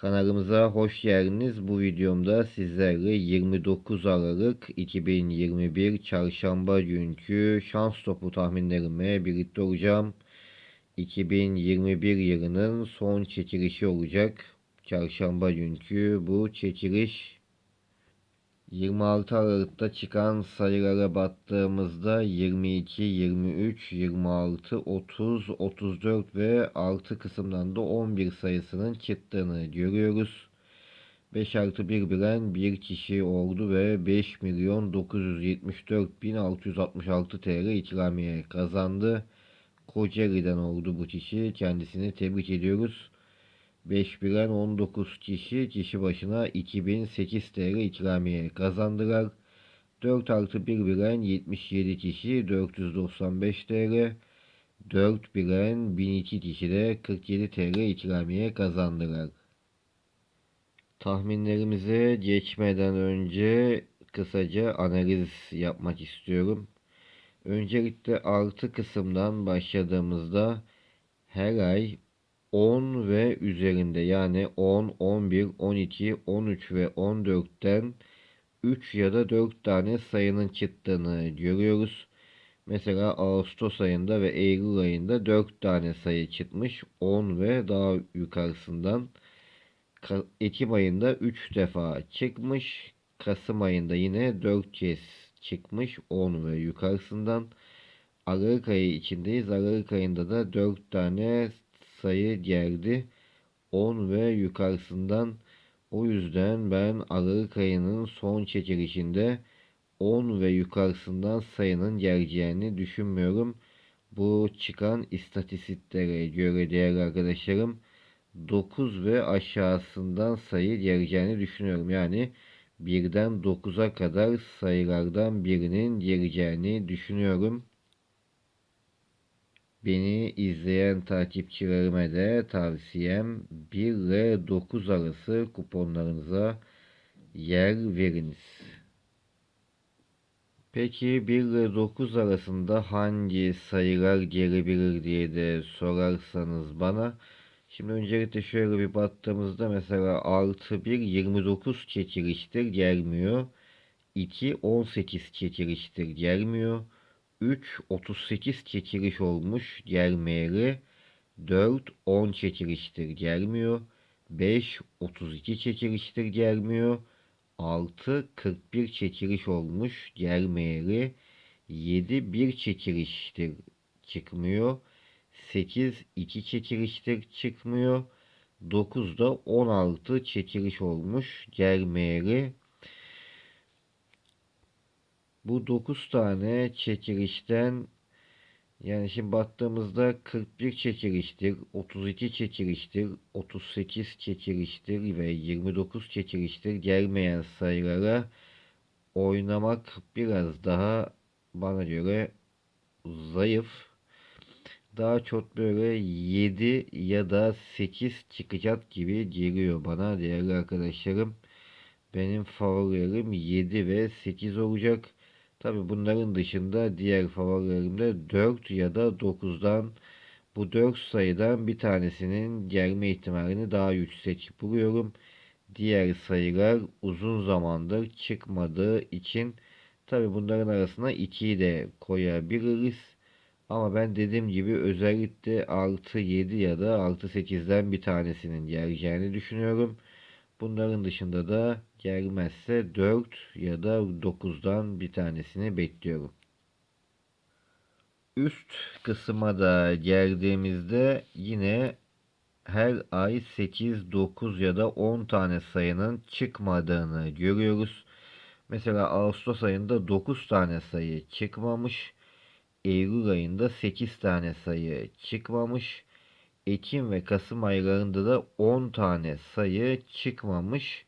Kanalımıza hoş geldiniz. Bu videomda sizlerle 29 Aralık 2021 Çarşamba günkü şans topu tahminlerime birlikte olacağım. 2021 yılının son çekilişi olacak. Çarşamba günkü bu çekiliş 26 Aralık'ta çıkan sayılara baktığımızda 22, 23, 26, 30, 34 ve artı kısımdan da 11 sayısının çıktığını görüyoruz. 5 artı 1 bilen bir kişi oldu ve 5 milyon 974 bin 666 TL ikramiye kazandı. Kocaeli'den oldu bu kişi. Kendisini tebrik ediyoruz. 5 bilen 19 kişi kişi başına 2008 TL ikramiye kazandılar. 4 artı 1 bilen 77 kişi 495 TL. 4 bilen 1002 kişi de 47 TL ikramiye kazandılar. Tahminlerimize geçmeden önce kısaca analiz yapmak istiyorum. Öncelikle artı kısımdan başladığımızda her ay 10 ve üzerinde yani 10, 11, 12, 13 ve 14'ten 3 ya da 4 tane sayının çıktığını görüyoruz. Mesela Ağustos ayında ve Eylül ayında 4 tane sayı çıkmış. 10 ve daha yukarısından. Ekim ayında 3 defa çıkmış. Kasım ayında yine 4 kez çıkmış. 10 ve yukarısından. Aralık ayı içindeyiz. Aralık ayında da 4 tane sayı geldi. 10 ve yukarısından. O yüzden ben Aralık ayının son çekilişinde 10 ve yukarısından sayının geleceğini düşünmüyorum. Bu çıkan istatistiklere göre değerli arkadaşlarım 9 ve aşağısından sayı geleceğini düşünüyorum. Yani birden 9'a kadar sayılardan birinin geleceğini düşünüyorum. Beni izleyen takipçilerime de tavsiyem 1 ile 9 arası kuponlarınıza yer veriniz. Peki 1 ile 9 arasında hangi sayılar gelebilir diye de sorarsanız bana. Şimdi öncelikle şöyle bir baktığımızda mesela artı 1 29 çekiliştir gelmiyor. 2 18 çekiliştir gelmiyor. 3 38 çekiliş olmuş gelmeyeli. 4 10 çekiliştir gelmiyor. 5 32 çekiliştir gelmiyor. 6 41 çekiliş olmuş gelmeyeli. 7 1 çekiliştir çıkmıyor. 8 2 çekiliştir çıkmıyor. 9 da 16 çekiliş olmuş gelmeyeli. Bu 9 tane çekilişten yani şimdi baktığımızda 41 çekiliştir, 32 çekiliştir, 38 çekiliştir ve 29 çekiliştir gelmeyen sayılara oynamak biraz daha bana göre zayıf. Daha çok böyle 7 ya da 8 çıkacak gibi geliyor bana değerli arkadaşlarım. Benim favorilerim 7 ve 8 olacak. Tabi bunların dışında diğer favorilerimde 4 ya da 9'dan bu 4 sayıdan bir tanesinin gelme ihtimalini daha yüksek buluyorum. Diğer sayılar uzun zamandır çıkmadığı için tabi bunların arasına 2'yi de koyabiliriz. Ama ben dediğim gibi özellikle artı 7 ya da artı 8'den bir tanesinin geleceğini düşünüyorum. Bunların dışında da gelmezse 4 ya da 9'dan bir tanesini bekliyorum. Üst kısma da geldiğimizde yine her ay 8, 9 ya da 10 tane sayının çıkmadığını görüyoruz. Mesela Ağustos ayında 9 tane sayı çıkmamış. Eylül ayında 8 tane sayı çıkmamış. Ekim ve Kasım aylarında da 10 tane sayı çıkmamış.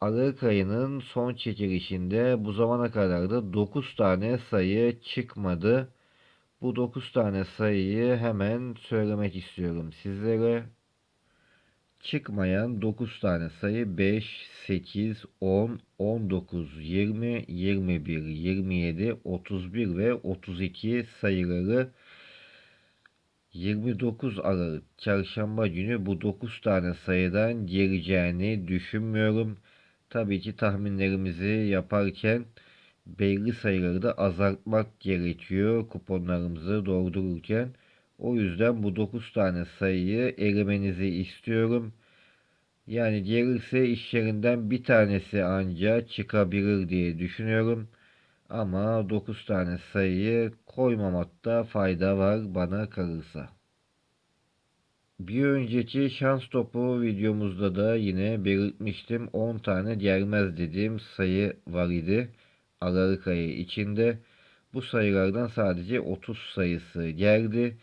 Aralık ayının son çekilişinde bu zamana kadar da 9 tane sayı çıkmadı. Bu 9 tane sayıyı hemen söylemek istiyorum sizlere. Çıkmayan 9 tane sayı 5, 8, 10, 19, 20, 21, 27, 31 ve 32 sayıları 29 Aralık Çarşamba günü bu 9 tane sayıdan geleceğini düşünmüyorum. Tabii ki tahminlerimizi yaparken belli sayıları da azaltmak gerekiyor kuponlarımızı doldururken. O yüzden bu 9 tane sayıyı elemenizi istiyorum. Yani gelirse iş yerinden bir tanesi anca çıkabilir diye düşünüyorum. Ama 9 tane sayıyı koymamakta fayda var bana kalırsa. Bir önceki şans topu videomuzda da yine belirtmiştim. 10 tane gelmez dediğim sayı var idi. Aralık ayı içinde. Bu sayılardan sadece 30 sayısı geldi.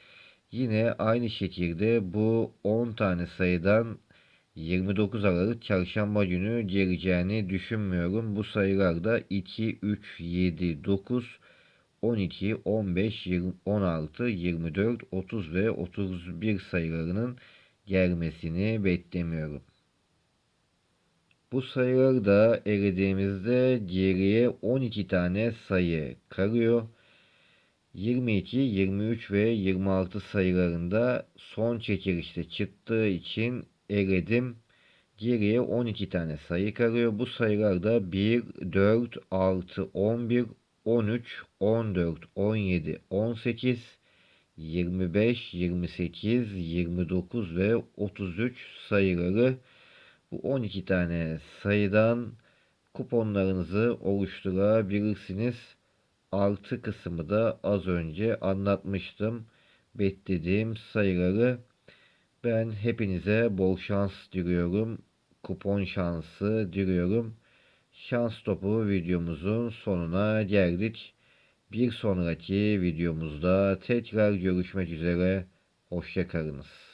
Yine aynı şekilde bu 10 tane sayıdan 29 Aralık çarşamba günü geleceğini düşünmüyorum. Bu sayılar da 2, 3, 7, 9, 12, 15, 20, 16, 24, 30 ve 31 sayılarının gelmesini beklemiyorum. Bu sayıları da elediğimizde geriye 12 tane sayı kalıyor. 22, 23 ve 26 sayılarında son çekilişte çıktığı için eledim. Geriye 12 tane sayı kalıyor. Bu sayılar da 1, 4, 6, 11, 13, 14, 17, 18, 25, 28, 29 ve 33 sayıları. Bu 12 tane sayıdan kuponlarınızı oluşturabilirsiniz. Artı kısmı da az önce anlatmıştım. Beklediğim sayıları ben hepinize bol şans diliyorum. Kupon şansı diliyorum. Şans topu videomuzun sonuna geldik. Bir sonraki videomuzda tekrar görüşmek üzere. Hoşçakalınız.